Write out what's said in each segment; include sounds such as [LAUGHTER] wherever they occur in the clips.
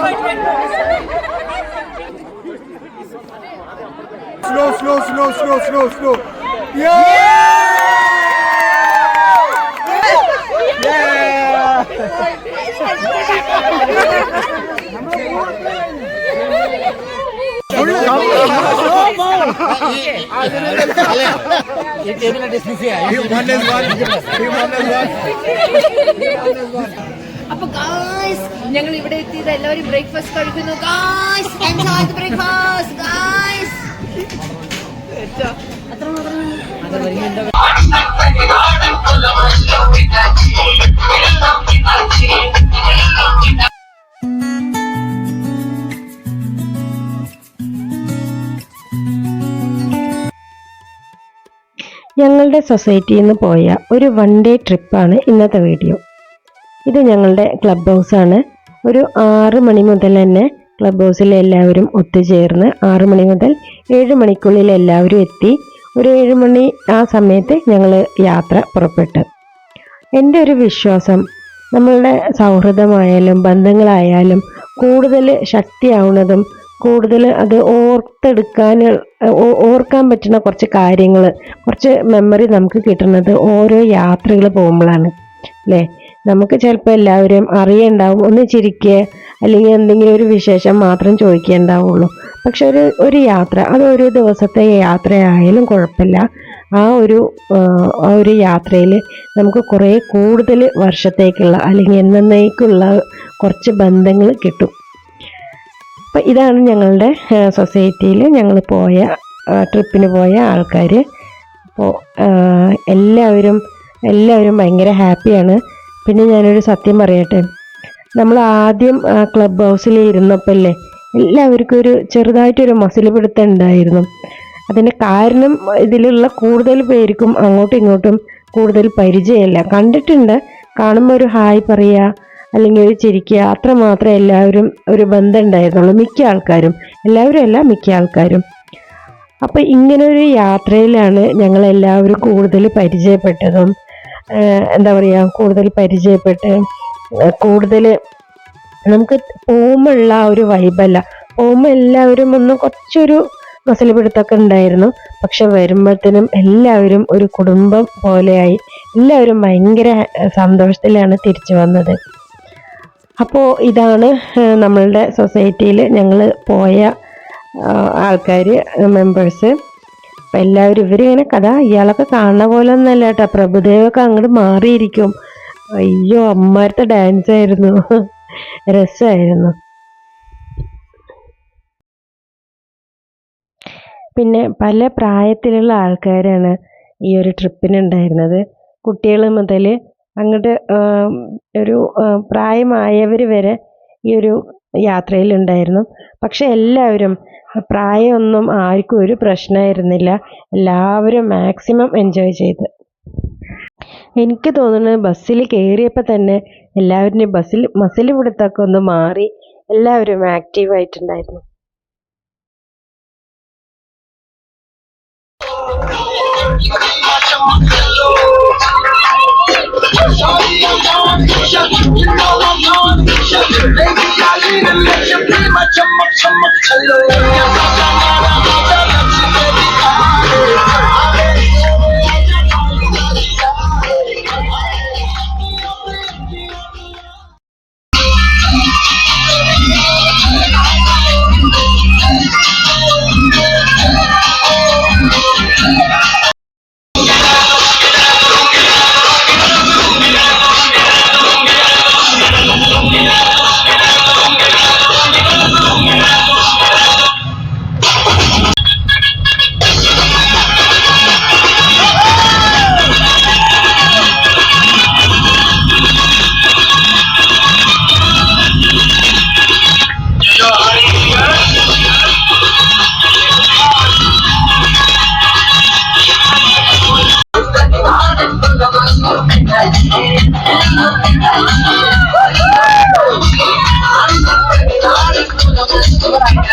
Slow, slow, slow, slow, slow, slow. Yeah! Yeah! One is one. One is one. [LAUGHS] അപ്പൊ guys ഞങ്ങൾ ഇവിടെ എത്തിയത് എല്ലാവരും ബ്രേക്ക്ഫാസ്റ്റ് കഴിക്കുന്നു. ഗായ്സ് ബ്രേക്ക്ഫാസ്റ്റ് ഗായ്സ് ഞങ്ങളുടെ സൊസൈറ്റിയിൽ നിന്ന് പോയ ഒരു വൺ ഡേ ട്രിപ്പാണ് ഇന്നത്തെ വീഡിയോ ഇത് ഞങ്ങളുടെ ക്ലബ് ഹൗസ് ആണ്. ഒരു ആറ് മണി മുതൽ തന്നെ ക്ലബ് ഹൗസിൽ എല്ലാവരും ഒത്തുചേർന്ന് ആറ് മണി മുതൽ ഏഴ് മണിക്കുള്ളിൽ എല്ലാവരും എത്തി. ഒരു ഏഴ് മണി ആ സമയത്ത് ഞങ്ങൾ യാത്ര പുറപ്പെട്ടു. എന്റെ ഒരു വിശ്വാസം നമ്മളുടെ സൗഹൃദമായാലും ബന്ധങ്ങളായാലും കൂടുതൽ ശക്തിയാവുന്നതും കൂടുതൽ അത് ഓർത്തെടുക്കാൻ ഓർക്കാൻ പറ്റുന്ന കുറച്ച് കാര്യങ്ങൾ കുറച്ച് മെമ്മറി നമുക്ക് കിട്ടുന്നത് ഓരോ യാത്രകൾ പോകുമ്പോഴാണ്. അല്ലേ? നമുക്ക് ചിലപ്പോൾ എല്ലാവരും അറിയണ്ടാവും. ഒന്ന് ചിരിക്കുക അല്ലെങ്കിൽ എന്തെങ്കിലും ഒരു വിശേഷം മാത്രം ചോദിക്കേണ്ടാവുള്ളൂ പക്ഷെ ഒരു ഒരു യാത്ര അത് ഒരു ദിവസത്തെ യാത്രയായാലും കുഴപ്പമില്ല. ആ ഒരു ആ, ഒരു യാത്രയിൽ നമുക്ക് കുറേ കൂടുതൽ വർഷത്തേക്കുള്ള അല്ലെങ്കിൽ എന്നേക്കുള്ള കുറച്ച് ബന്ധങ്ങൾ കിട്ടും. അപ്പം ഇതാണ് ഞങ്ങളുടെ സൊസൈറ്റിയിൽ ഞങ്ങൾ പോയ ട്രിപ്പിന് പോയ ആൾക്കാർ അപ്പോൾ എല്ലാവരും എല്ലാവരും ഭയങ്കര ഹാപ്പിയാണ്. പിന്നെ ഞാനൊരു സത്യം പറയട്ടെ. നമ്മൾ ആദ്യം ആ ക്ലബ് ഹൗസിൽ ഇരുന്നപ്പോൾ അല്ലേ എല്ലാവർക്കും ഒരു ചെറുതായിട്ടൊരു മസിൽ പിടുത്തം ഉണ്ടായിരുന്നു. അതിന്റെ കാരണം ഇതിലുള്ള കൂടുതൽ പേർക്കും അങ്ങോട്ടും ഇങ്ങോട്ടും കൂടുതൽ പരിചയമില്ല. കണ്ടിട്ടുണ്ട്. കാണുമ്പോൾ ഒരു ഹായ് പറയുക അല്ലെങ്കിൽ ഒരു ചിരിക്കുക അത്ര മാത്രമേ എല്ലാവരും ഒരു ബന്ധം ഉണ്ടായിരുന്നുള്ളൂ. മിക്ക ആൾക്കാരും. എല്ലാവരും അല്ല മിക്ക ആൾക്കാരും. അപ്പം ഇങ്ങനെ ഒരു യാത്രയിലാണ് ഞങ്ങളെല്ലാവരും കൂടുതൽ പരിചയപ്പെട്ടതും. എന്താ പറയുക കൂടുതൽ പരിചയപ്പെട്ട് കൂടുതൽ നമുക്ക് പോകുമ്പോഴുള്ള ആ ഒരു വൈബല്ല പോകുമ്പോൾ എല്ലാവരും ഒന്ന് കുറച്ചൊരു മസിൽ പിടുത്തൊക്കെ ഉണ്ടായിരുന്നു. പക്ഷെ വരുമ്പോഴത്തേനും എല്ലാവരും ഒരു കുടുംബം പോലെയായി. എല്ലാവരും ഭയങ്കര സന്തോഷത്തിലാണ് തിരിച്ചു വന്നത്. അപ്പോൾ ഇതാണ് നമ്മളുടെ സൊസൈറ്റിയിൽ ഞങ്ങൾ പോയ ആൾക്കാർ മെമ്പേഴ്സ് അപ്പം എല്ലാവരും ഇവരിങ്ങനെ കഥ ഇയാളൊക്കെ കാണുന്ന പോലെ ഒന്നല്ല കേട്ടോ. പ്രഭുദേവൊക്കെ അങ്ങോട്ട് മാറിയിരിക്കും. അയ്യോ അമ്മാരത്തെ ഡാൻസ് ആയിരുന്നു. രസമായിരുന്നു പിന്നെ പല പ്രായത്തിലുള്ള ആൾക്കാരാണ് ഈ ഒരു ട്രിപ്പിനുണ്ടായിരുന്നത് കുട്ടികൾ മുതൽ അങ്ങോട്ട് ഒരു പ്രായമായവർ വരെ ഈ ഒരു യാത്രയിലുണ്ടായിരുന്നു പക്ഷെ എല്ലാവരും പ്രായമൊന്നും ആർക്കും ഒരു പ്രശ്നമായിരുന്നില്ല എല്ലാവരും മാക്സിമം എൻജോയ് ചെയ്ത് എനിക്ക് തോന്നുന്നത് ബസ്സിൽ കയറിയപ്പോൾ തന്നെ എല്ലാവരുടെയും ബസ്സിൽ മസിൽ പിടുത്തൊക്കെ ഒന്ന് മാറി എല്ലാവരും ആക്റ്റീവായിട്ടുണ്ടായിരുന്നു Sorry, I'm gone. I'm gone. Baby, I need to let you be my chumma chumma hello.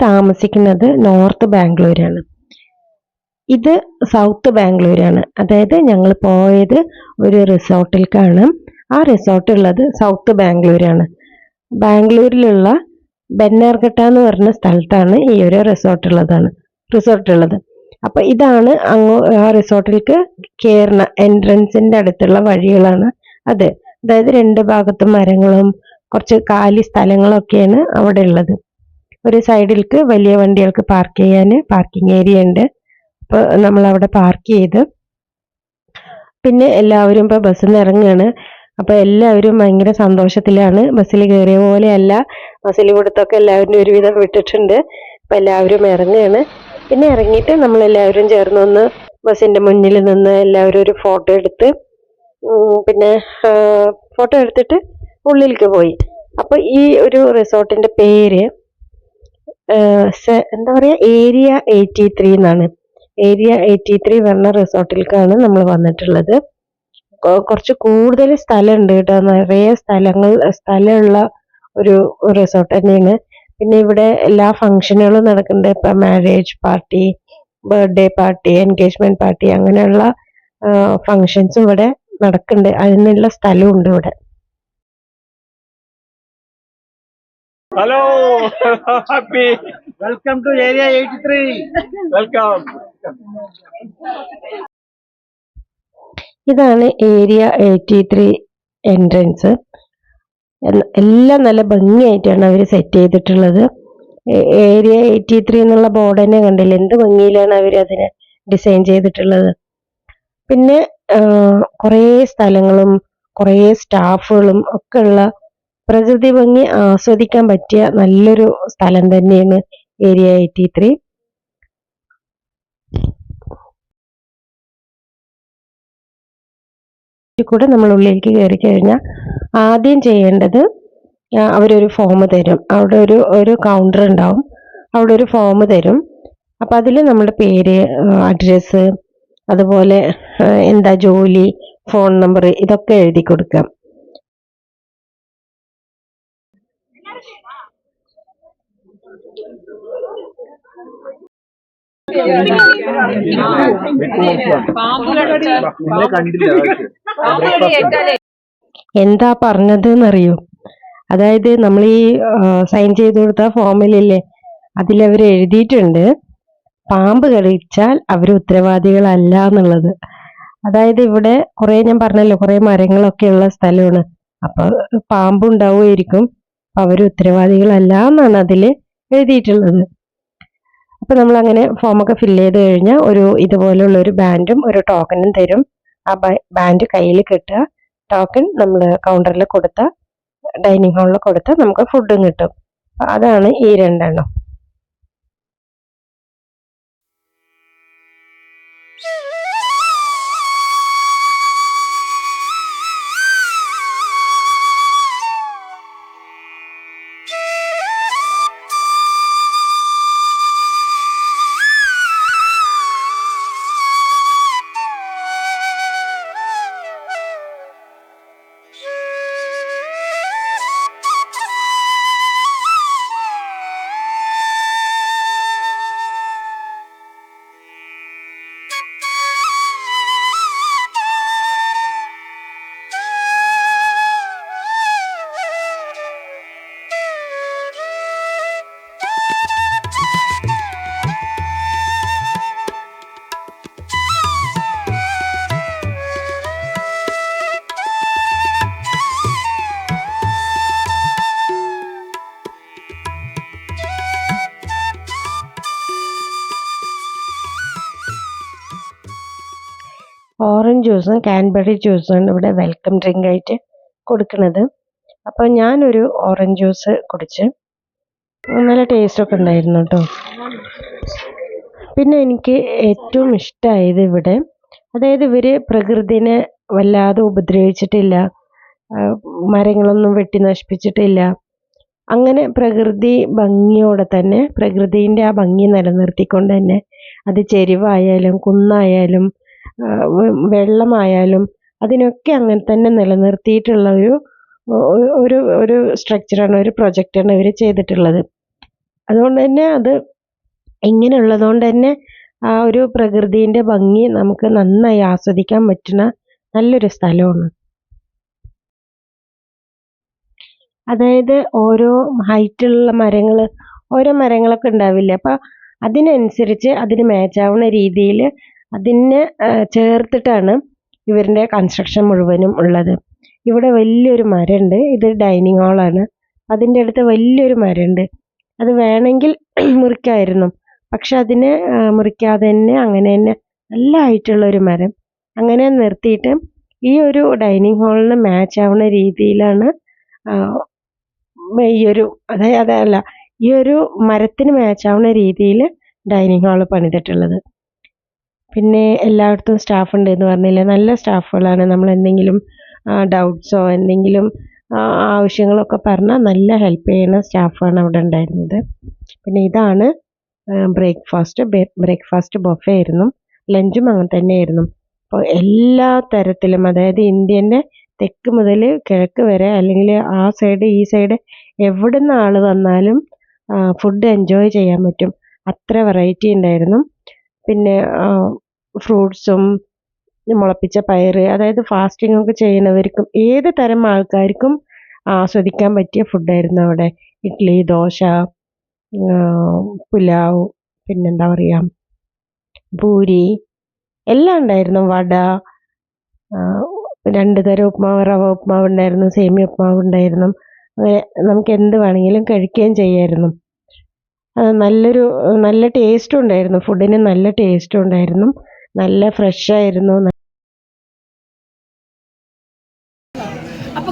താമസിക്കുന്നത് നോർത്ത് ബാംഗ്ലൂരാണ്. ഇത് സൗത്ത് ബാംഗ്ലൂരാണ്. അതായത് ഞങ്ങൾ പോയത് ഒരു റിസോർട്ടിലേക്കാണ് ആ റിസോർട്ട് ഉള്ളത് സൗത്ത് ബാംഗ്ലൂരാണ്. ബാംഗ്ലൂരിലുള്ള ബെന്നാർഘട്ട എന്ന് പറഞ്ഞ സ്ഥലത്താണ് ഈ ഒരു റിസോർട്ട് ഉള്ളതാണ് റിസോർട്ട് ഉള്ളത് അപ്പൊ ഇതാണ് അങ്ങോ ആ റിസോർട്ടിലേക്ക് കയറുന്ന എൻട്രൻസിന്റെ അടുത്തുള്ള വഴികളാണ് അത്. അതായത് രണ്ട് ഭാഗത്തും മരങ്ങളും കുറച്ച് കാലി സ്ഥലങ്ങളൊക്കെയാണ് അവിടെ ഉള്ളത് ഒരു സൈഡിൽക്ക് വലിയ വണ്ടികൾക്ക് പാർക്ക് ചെയ്യാൻ പാർക്കിംഗ് ഏരിയ ഉണ്ട്. അപ്പോൾ നമ്മൾ അവിടെ പാർക്ക് ചെയ്ത് പിന്നെ എല്ലാവരും ഇപ്പോൾ ബസ്സിൽ നിന്ന് ഇറങ്ങുകയാണ് അപ്പോൾ എല്ലാവരും ഭയങ്കര സന്തോഷത്തിലാണ്. ബസ്സിൽ കയറിയ പോലെയല്ല. ബസ്സിൽ കൊടുത്തൊക്കെ എല്ലാവരും ഒരുവിധം വിട്ടിട്ടുണ്ട്. അപ്പോൾ എല്ലാവരും ഇറങ്ങുകയാണ് പിന്നെ ഇറങ്ങിയിട്ട് നമ്മൾ എല്ലാവരും ചേർന്ന് ഒന്ന് ബസ്സിന്റെ മുന്നിൽ നിന്ന് എല്ലാവരും ഒരു ഫോട്ടോ എടുത്ത് പിന്നെ ഫോട്ടോ എടുത്തിട്ട് ഉള്ളിലേക്ക് പോയി. അപ്പോൾ ഈ ഒരു റിസോർട്ടിന്റെ പേര് എന്താ പറയാ ഏരിയ എയ്റ്റി ത്രീ എന്നാണ്. ഏരിയ എയ്റ്റി ത്രീ പറഞ്ഞ റിസോർട്ടിലേക്കാണ് നമ്മൾ വന്നിട്ടുള്ളത്. കുറച്ച് കൂടുതൽ സ്ഥലമുണ്ട് കേട്ടോ. നിറയെ സ്ഥലങ്ങൾ സ്ഥലമുള്ള ഒരു റിസോർട്ട് തന്നെയാണ്. പിന്നെ ഇവിടെ എല്ലാ ഫംഗ്ഷനുകളും നടക്കുന്നുണ്ട് ഇപ്പൊ marriage party birthday party engagement party അങ്ങനെയുള്ള ഫങ്ഷൻസും ഇവിടെ നടക്കുന്നുണ്ട് അതിനുള്ള സ്ഥലവും ഉണ്ട് ഇവിടെ. Hello happy welcome to area eighty three welcome ഇതാണ് ഏരിയ എയ്റ്റി ത്രീ എൻട്രൻസ് എല്ലാം നല്ല ഭംഗിയായിട്ടാണ് അവർ സെറ്റ് ചെയ്തിട്ടുള്ളത്. ഏരിയ എയ്റ്റി ത്രീ എന്നുള്ള ബോർഡ് തന്നെ കണ്ടില്ല? എന്ത് ഭംഗിയിലാണ് അവർ അതിനെ ഡിസൈൻ ചെയ്തിട്ടുള്ളത്? പിന്നെ കുറേ സ്ഥലങ്ങളും കുറേ സ്റ്റാഫുകളും ഒക്കെ ഉള്ള പ്രകൃതി ഭംഗി ആസ്വദിക്കാൻ പറ്റിയ നല്ലൊരു സ്ഥലം തന്നെയാണ് ഏരിയ എയ്റ്റി ത്രീ. കൂടെ നമ്മൾ ഉള്ളിലേക്ക് കയറി കഴിഞ്ഞാൽ ആദ്യം ചെയ്യേണ്ടത് അവരൊരു ഫോം തരും. അവിടെ ഒരു ഒരു കൗണ്ടർ ഉണ്ടാവും. അവിടെ ഒരു ഫോം തരും. അപ്പം അതിൽ നമ്മുടെ പേര് അഡ്രസ്സ് അതുപോലെ എന്താ ജോലി ഫോൺ നമ്പർ ഇതൊക്കെ എഴുതി കൊടുക്കാം നിങ്ങളെ കണ്ടില്ല എന്താ പറഞ്ഞത് എന്നറിയോ അതായത് നമ്മൾ ഈ സൈൻ ചെയ്ത് കൊടുത്ത ഫോമിലില്ലേ അതിലവർ എഴുതിയിട്ടുണ്ട് പാമ്പ് കടിച്ചാൽ അവർ ഉത്തരവാദികളല്ല എന്നുള്ളത്. അതായത് ഇവിടെ കുറെ ഞാൻ പറഞ്ഞല്ലോ കുറെ മരങ്ങളൊക്കെ ഉള്ള സ്ഥലമാണ്. അപ്പൊ പാമ്പ് ഉണ്ടാവുമായിരിക്കും അവർ ഉത്തരവാദികളല്ല എന്നാണ് അതിൽ എഴുതിയിട്ടുള്ളത്. അപ്പൊ നമ്മൾ അങ്ങനെ ഫോമൊക്കെ ഫില്ല് ചെയ്ത് കഴിഞ്ഞാൽ ഒരു ഇതുപോലുള്ള ഒരു ബാൻഡും ഒരു ടോക്കണും തരും. ആ ബാൻഡ് കയ്യിൽ കിട്ടുക. ടോക്കൺ നമ്മൾ കൗണ്ടറിൽ കൊടുത്ത ഡൈനിങ് ഹാളിൽ കൊടുത്താൽ നമുക്ക് ഫുഡും കിട്ടും. അതാണ് ഈ രണ്ടെണ്ണം. ഓറഞ്ച് ജ്യൂസും കാൻബറി ജ്യൂസും ഇവിടെ വെൽക്കം ഡ്രിങ്ക് ആയിട്ട് കൊടുക്കുന്നത്. അപ്പോൾ ഞാനൊരു ഓറഞ്ച് ജ്യൂസ് കുടിച്ച് നല്ല ടേസ്റ്റൊക്കെ ഉണ്ടായിരുന്നു കേട്ടോ പിന്നെ എനിക്ക് ഏറ്റവും ഇഷ്ടമായത് ഇവിടെ അതായത് ഇവർ പ്രകൃതിനെ വല്ലാതെ ഉപദ്രവിച്ചിട്ടില്ല മരങ്ങളൊന്നും വെട്ടി നശിപ്പിച്ചിട്ടില്ല. അങ്ങനെ പ്രകൃതി ഭംഗിയോടെ തന്നെ പ്രകൃതിന്റെ ആ ഭംഗി നിലനിർത്തിക്കൊണ്ട് തന്നെ അത് ചെരിവായാലും കുന്നായാലും വെള്ളമായാലും അതിനൊക്കെ അങ്ങനെ തന്നെ നിലനിർത്തിയിട്ടുള്ള ഒരു ഒരു ഒരു സ്ട്രക്ചറാണ് ഒരു പ്രൊജക്റ്റാണ് ഇവർ ചെയ്തിട്ടുള്ളത്. അതുകൊണ്ട് തന്നെ അത് ഇങ്ങനെയുള്ളതുകൊണ്ട് തന്നെ ആ ഒരു പ്രകൃതിന്റെ ഭംഗി നമുക്ക് നന്നായി ആസ്വദിക്കാൻ പറ്റുന്ന നല്ലൊരു സ്ഥലമാണ്. അതായത് ഓരോ ഹൈറ്റുള്ള മരങ്ങൾ ഓരോ മരങ്ങളൊക്കെ ഉണ്ടാവില്ലേ? അപ്പം അതിനനുസരിച്ച് അതിന് മാച്ച് ആവുന്ന രീതിയിൽ അതിനെ ചേർത്തിട്ടാണ് ഇവരുടെ കൺസ്ട്രക്ഷൻ മുഴുവനും ഉള്ളത്. ഇവിടെ വലിയൊരു മരമുണ്ട് ഇത് ഡൈനിങ് ഹാളാണ് അതിന്റെ അടുത്ത് വലിയൊരു മരമുണ്ട് അത് വേണമെങ്കിൽ [CLEARS THROAT] മുറിക്കായിരുന്നു. പക്ഷെ അതിനെ മുറിക്കാതെ തന്നെ അങ്ങനെ തന്നെ നല്ല ഹൈറ്റുള്ള ഒരു മരം. അങ്ങനെ നിർത്തിയിട്ട് ഈ ഒരു ഡൈനിങ് ഹാളിന് മാച്ച് ആവുന്ന രീതിയിലാണ് ഈ ഒരു അതായത് അതല്ല ഈ ഒരു മരത്തിന് മാച്ച് ആവുന്ന രീതിയിൽ ഡൈനിങ് ഹാൾ പണിതിട്ടുള്ളത്. പിന്നെ എല്ലായിടത്തും സ്റ്റാഫ് ഉണ്ട് എന്ന് പറഞ്ഞില്ലേ? നല്ല സ്റ്റാഫുകളാണ് നമ്മൾ എന്തെങ്കിലും ഡൗട്ട്സോ എന്തെങ്കിലും ആവശ്യങ്ങളൊക്കെ പറഞ്ഞാൽ നല്ല ഹെൽപ്പ് ചെയ്യുന്ന സ്റ്റാഫാണ് അവിടെ ഉണ്ടായിരുന്നത്. പിന്നെ ഇതാണ് ബ്രേക്ക്ഫാസ്റ്റ് ബ്രേക്ക്ഫാസ്റ്റ് ബൊഫേ ആയിരുന്നു. ലഞ്ചും അങ്ങനെ തന്നെയായിരുന്നു. അപ്പോൾ എല്ലാ തരത്തിലും അതായത് ഇന്ത്യന്റെ തെക്ക് മുതൽ കിഴക്ക് വരെ അല്ലെങ്കിൽ ആ സൈഡ് ഈ സൈഡ് എവിടെ നിന്ന് ആൾ വന്നാലും ഫുഡ് എൻജോയ് ചെയ്യാൻ പറ്റും. അത്ര വെറൈറ്റി ഉണ്ടായിരുന്നു. പിന്നെ ഫ്രൂട്ട്സും മുളപ്പിച്ച പയറ് അതായത് ഫാസ്റ്റിംഗ് ഒക്കെ ചെയ്യുന്നവർക്കും ഏത് തരം ആൾക്കാർക്കും ആസ്വദിക്കാൻ പറ്റിയ ഫുഡായിരുന്നു അവിടെ. ഇഡ്ഡലി ദോശ പുലാവ് പിന്നെന്താ പറയുക പൂരി എല്ലാം ഉണ്ടായിരുന്നു. വട രണ്ട് തരം ഉപ്മാവ് റവ ഉപ്മാവ് ഉണ്ടായിരുന്നു സേമിയ ഉപ്മാവ് ഉണ്ടായിരുന്നു. നമുക്ക് എന്ത് വേണമെങ്കിലും കഴിക്കുകയും ചെയ്യായിരുന്നു. നല്ലൊരു നല്ല ടേസ്റ്റും ഉണ്ടായിരുന്നു. ഫുഡിന് നല്ല ടേസ്റ്റും ഉണ്ടായിരുന്നു. നല്ല ഫ്രഷ്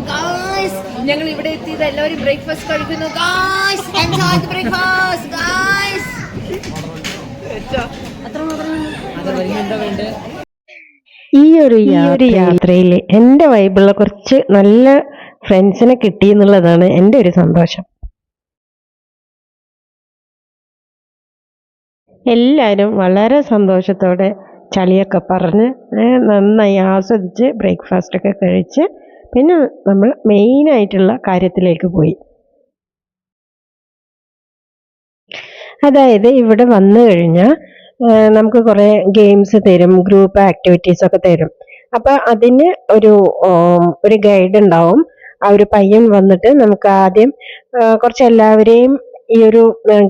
ഗായ്സ് ഞങ്ങൾ ഇവിടെ എത്തിയത് എല്ലാവരും ബ്രേക്ക്ഫാസ്റ്റ് കഴിക്കുന്നു. Guys enjoy the breakfast guys ഈ ഒരു ഈ ഒരു യാത്രയിൽ എന്റെ വൈബുള്ള കുറച്ച് നല്ല ഫ്രണ്ട്സിനെ കിട്ടി എന്നുള്ളതാണ് എന്റെ ഒരു സന്തോഷം. എല്ലാവരും വളരെ സന്തോഷത്തോടെ ചളിയൊക്കെ പറഞ്ഞ് നന്നായി ആസ്വദിച്ച് ബ്രേക്ക്ഫാസ്റ്റ് ഒക്കെ കഴിച്ച് പിന്നെ നമ്മൾ മെയിനായിട്ടുള്ള കാര്യത്തിലേക്ക് പോയി. അതായത് ഇവിടെ വന്നു കഴിഞ്ഞാൽ നമുക്ക് കുറേ ഗെയിംസ് തരും ഗ്രൂപ്പ് ആക്ടിവിറ്റീസ് ഒക്കെ തരും. അപ്പോൾ അതിന് ഒരു ഒരു ഗൈഡ് ഉണ്ടാവും. ആ ഒരു പയ്യൻ വന്നിട്ട് നമുക്ക് ആദ്യം കുറച്ച് എല്ലാവരെയും ഈ ഒരു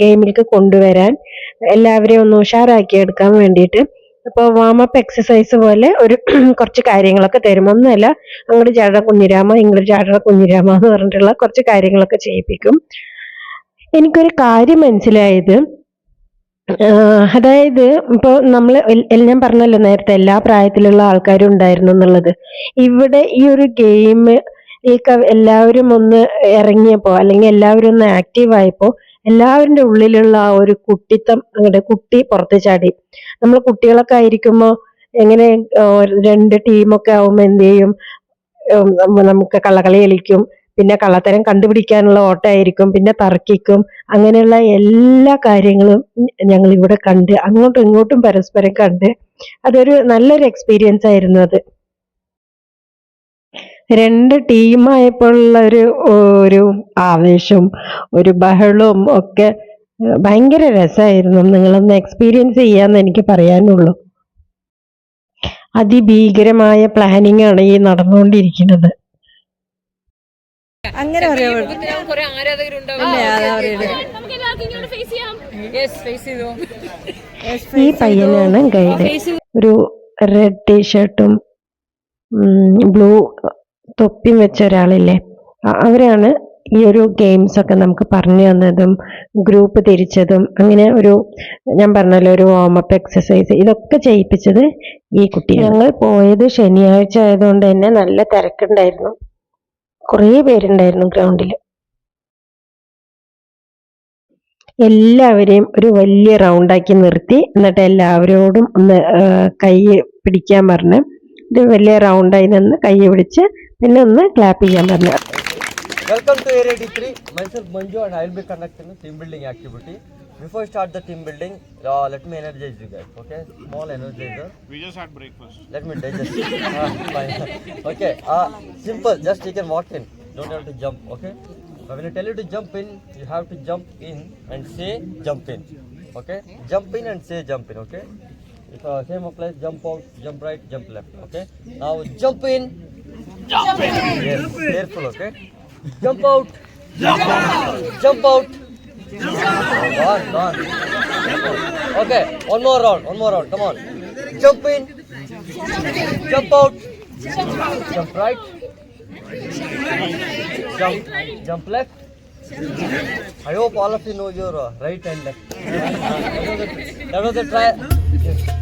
ഗെയിമിലേക്ക് കൊണ്ടുവരാൻ എല്ലാവരെയും ഒന്ന് ഉഷാറാക്കി എടുക്കാൻ വേണ്ടിയിട്ട് ഇപ്പോൾ വാമപ്പ് എക്സസൈസ് പോലെ ഒരു [CLEARS THROAT] കുറച്ച് കാര്യങ്ങളൊക്കെ തരും. ഒന്നുമല്ല അങ്ങോട്ട് ചാട കുഞ്ഞിരാമ ഇങ്ങോട്ട് ചാട കുഞ്ഞിരാമ എന്ന് പറഞ്ഞിട്ടുള്ള കുറച്ച് കാര്യങ്ങളൊക്കെ ചെയ്യിപ്പിക്കും. എനിക്കൊരു കാര്യം മനസ്സിലായത് അതായത് ഇപ്പോൾ നമ്മൾ ഞാൻ പറഞ്ഞല്ലോ നേരത്തെ എല്ലാ പ്രായത്തിലുള്ള ആൾക്കാരും ഉണ്ടായിരുന്നു എന്നുള്ളത്. ഇവിടെ ഈ ഒരു ഗെയിം എല്ലാവരും ഒന്ന് ഇറങ്ങിയപ്പോ അല്ലെങ്കിൽ എല്ലാവരും ഒന്ന് ആക്റ്റീവ് ആയപ്പോൾ എല്ലാവരുടെ ഉള്ളിലുള്ള ആ ഒരു കുട്ടിത്തം അങ്ങോട്ട് കുട്ടി പുറത്ത് ചാടി. നമ്മൾ കുട്ടികളൊക്കെ ആയിരിക്കുമ്പോൾ എങ്ങനെ രണ്ട് ടീമൊക്കെ ആവുമ്പോൾ എന്ത് ചെയ്യും? നമുക്ക് കള്ളക്കളി കളിക്കും. പിന്നെ കള്ളത്തരം കണ്ടുപിടിക്കാനുള്ള ഓട്ടമായിരിക്കും. പിന്നെ തർക്കിക്കും. അങ്ങനെയുള്ള എല്ലാ കാര്യങ്ങളും ഞങ്ങൾ ഇവിടെ കണ്ട് അങ്ങോട്ടും ഇങ്ങോട്ടും പരസ്പരം കണ്ട് അതൊരു നല്ലൊരു എക്സ്പീരിയൻസ് ആയിരുന്നു അത്. രണ്ട് ടീമായപ്പോഴുള്ള ഒരു ഒരു ആവേശവും ഒരു ബഹളവും ഒക്കെ ഭയങ്കര രസമായിരുന്നു. നിങ്ങളൊന്ന് എക്സ്പീരിയൻസ് ചെയ്യാന്ന് എനിക്ക് പറയാനുള്ളൂ. അതിഭീകരമായ പ്ലാനിങ് ആണ് ഈ നടന്നുകൊണ്ടിരിക്കുന്നത്. അങ്ങനെ പറയാൻ കുറെ ആരാധകരുണ്ടാവും നമുക്ക് എല്ലാവർക്കും ഇങ്ങോട്ട് ഫേസ് ചെയ്യാം. യെസ് ഫേസ് ചെയ്തു? ഈ പയ്യനാണ് ഗൈഡ് ഒരു റെഡ് ടീഷർട്ടും ബ്ലൂ തൊപ്പിയും വെച്ച ഒരാളില്ലേ? അവരാണ് ഈ ഒരു ഗെയിംസ് ഒക്കെ നമുക്ക് പറഞ്ഞു തന്നതും ഗ്രൂപ്പ് തിരിച്ചതും അങ്ങനെ ഒരു ഞാൻ പറഞ്ഞല്ലോ ഒരു വാമപ്പ് എക്സസൈസ് ഇതൊക്കെ ചെയ്യിപ്പിച്ചത് ഈ കുട്ടി. ഞങ്ങൾ പോയത് ശനിയാഴ്ച ആയതുകൊണ്ട് തന്നെ നല്ല തിരക്കുണ്ടായിരുന്നു. കുറേ പേരുണ്ടായിരുന്നു ഗ്രൗണ്ടിൽ എല്ലാവരെയും ഒരു വലിയ റൗണ്ടാക്കി നിർത്തി. എന്നിട്ട് എല്ലാവരോടും ഒന്ന് കൈ പിടിക്കാൻ പറഞ്ഞ്. ഒരു വലിയ റൗണ്ടായി നിന്ന് കൈ പിടിച്ച് പിന്നെ ഒന്ന് ക്ലാപ്പ് ചെയ്യാൻ പറഞ്ഞു Welcome to Area D3. Myself Manju and I will be conducting a team building activity. Before I start the team building, uh, let me energize you guys. Okay, small energizer. We just had breakfast. Let me digest. Ah, fine. okay, uh, simple. Just you can walk in. Don't have to jump. Okay. But when I tell you to jump in, you have to jump in and say jump in. Okay? Jump in and say jump in. Okay? If uh, same applies, jump out, jump right, jump left. Okay? Now jump in. Jump in. Yes. Careful. Okay? Jump out. Jump out. Jump out. Gone, gone. Okay. One more round. One more round. Come on. Jump in. Jump out. Jump right. Jump, jump left. I hope all of you know your uh, right and left. that was a, that was a try. Yes.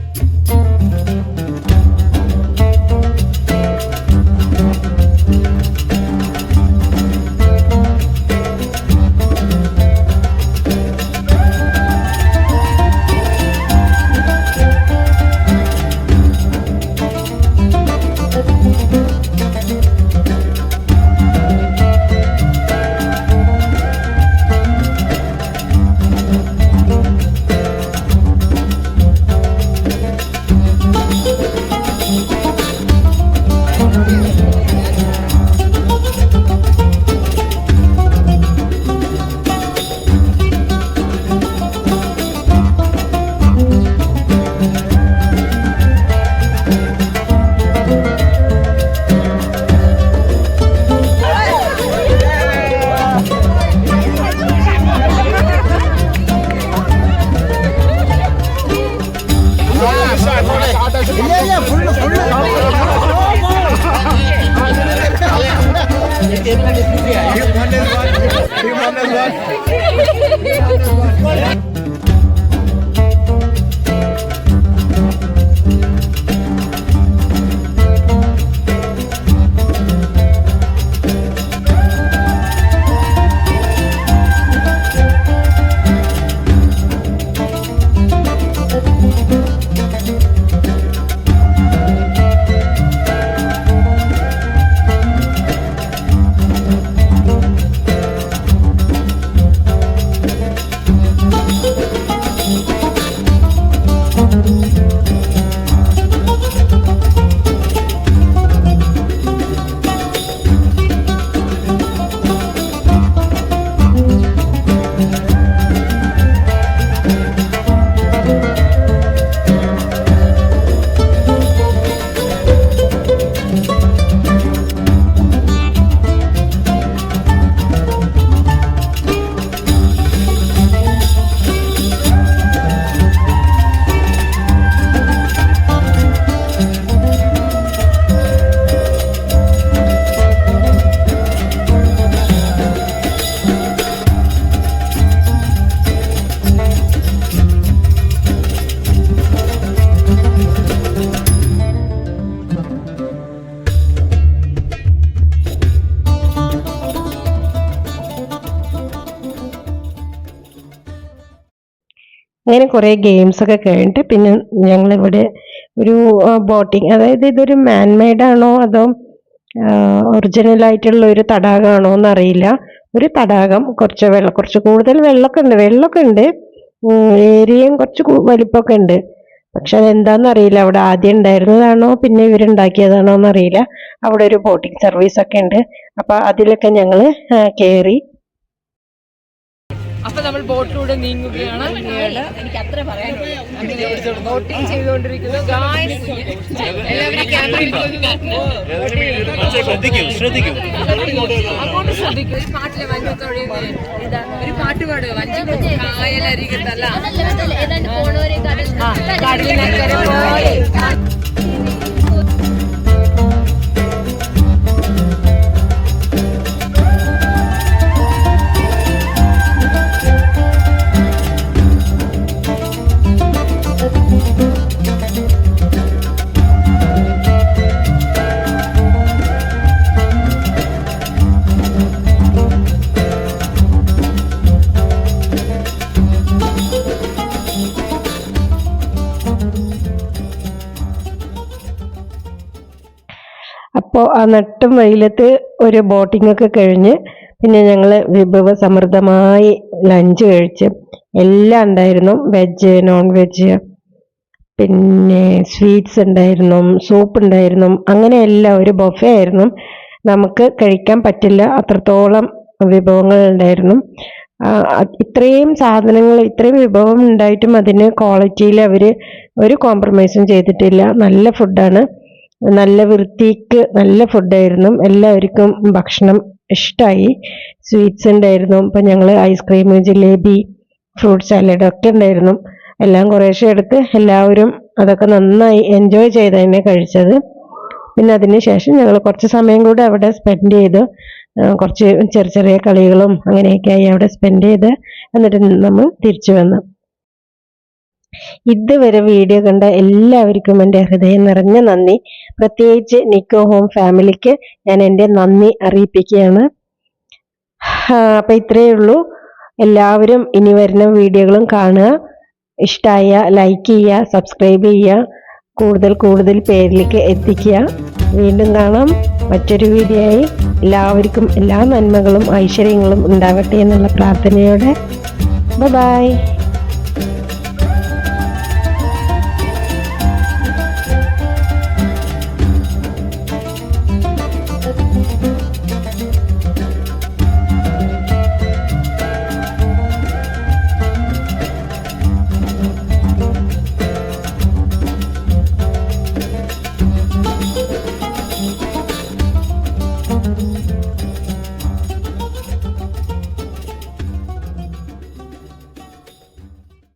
അങ്ങനെ കുറേ ഗെയിംസൊക്കെ കഴിഞ്ഞിട്ട് പിന്നെ ഞങ്ങളിവിടെ ഒരു boating അതായത് ഇതൊരു മാൻമെയ്ഡാണോ അതോ original ആയിട്ടുള്ള ഒരു തടാകമാണോ എന്നറിയില്ല. ഒരു തടാകം കുറച്ച് വെള്ളം കുറച്ച് കൂടുതൽ വെള്ളമൊക്കെ ഉണ്ട് വെള്ളമൊക്കെ ഉണ്ട്. ഏരിയയും കുറച്ച് വലിപ്പമൊക്കെ ഉണ്ട്. പക്ഷെ അതെന്താന്ന് അറിയില്ല അവിടെ ആദ്യം ഉണ്ടായിരുന്നതാണോ പിന്നെ ഇവരുണ്ടാക്കിയതാണോ എന്നറിയില്ല. അവിടെ ഒരു ബോട്ടിംഗ് സർവീസ് ഒക്കെ ഉണ്ട്. അപ്പൊ അതിലൊക്കെ ഞങ്ങൾ കയറി അപ്പൊ നമ്മൾ ബോട്ടിലൂടെ നീങ്ങുകയാണ്. എനിക്ക് അത്ര പറയാനുള്ളൂ ബോട്ടിംഗ് ചെയ്തുകൊണ്ടിരിക്കുന്നു. Guys, എല്ലാവരും ക്യാമറയിൽ അങ്ങോട്ട് ശ്രദ്ധിക്കും. ഒരു പാട്ടിലെ വഞ്ചി തൊഴിയുന്നത് ഒരു പാട്ട് പാടുക. വഞ്ചി കായലരികത്തല്ല ഏതാണ്ട് പോണവരെ ആ, കടലിനക്കരെ പോലെ. അപ്പോൾ ആ നട്ടും വെയിലത്ത് ഒരു ബോട്ടിംഗ് ഒക്കെ കഴിഞ്ഞ് പിന്നെ ഞങ്ങൾ വിഭവ സമൃദ്ധമായി ലഞ്ച് കഴിച്ച് എല്ലാം ഉണ്ടായിരുന്നു. വെജ് നോൺ വെജ് പിന്നെ സ്വീറ്റ്സ് ഉണ്ടായിരുന്നു സൂപ്പ് ഉണ്ടായിരുന്നു അങ്ങനെ എല്ലാം ഒരു ബൊഫെ ആയിരുന്നു. നമുക്ക് കഴിക്കാൻ പറ്റില്ല അത്രത്തോളം വിഭവങ്ങൾ ഉണ്ടായിരുന്നു. ഇത്രയും സാധനങ്ങൾ ഇത്രയും വിഭവം ഉണ്ടായിട്ടും അതിന് ക്വാളിറ്റിയിൽ അവർ ഒരു കോംപ്രമൈസും ചെയ്തിട്ടില്ല. നല്ല ഫുഡാണ് നല്ല വൃത്തിക്ക് നല്ല ഫുഡായിരുന്നു എല്ലാവർക്കും ഭക്ഷണം ഇഷ്ടമായി സ്വീറ്റ്സ് ഉണ്ടായിരുന്നു. ഇപ്പൊ ഞങ്ങൾ ഐസ്ക്രീം ജിലേബി ഫ്രൂട്ട് സാലഡ് ഒക്കെ ഉണ്ടായിരുന്നു. എല്ലാം കുറേശ്ശെ എടുത്ത് എല്ലാവരും അതൊക്കെ നന്നായി എൻജോയ് ചെയ്ത് തന്നെ കഴിച്ചത്. പിന്നെ അതിന് ശേഷം ഞങ്ങൾ കുറച്ച് സമയം കൂടെ അവിടെ സ്പെൻഡ് ചെയ്ത്. കുറച്ച് ചെറിയ ചെറിയ കളികളും അങ്ങനെയൊക്കെ ആയി അവിടെ സ്പെൻഡ് ചെയ്ത്. എന്നിട്ട് നമ്മൾ തിരിച്ചു വന്നു. ഇതുവരെ വീഡിയോ കണ്ട എല്ലാവർക്കും എന്റെ ഹൃദയം നിറഞ്ഞ നന്ദി. പ്രത്യേകിച്ച് നിക്കോ ഹോം ഫാമിലിക്ക് ഞാൻ എന്റെ നന്ദി അറിയിപ്പിക്കുകയാണ്. അപ്പം ഇത്രയേ ഉള്ളൂ. എല്ലാവരും ഇനി വരുന്ന വീഡിയോകളും കാണുക. ഇഷ്ടമായ ലൈക്ക് ചെയ്യുക സബ്സ്ക്രൈബ് ചെയ്യുക കൂടുതൽ കൂടുതൽ പേരിലേക്ക് എത്തിക്കുക. വീണ്ടും കാണാം. മറ്റൊരു വീഡിയോയായി എല്ലാവർക്കും എല്ലാ നന്മകളും ഐശ്വര്യങ്ങളും ഉണ്ടാവട്ടെ എന്നുള്ള പ്രാർത്ഥനയോടെ. ബൈ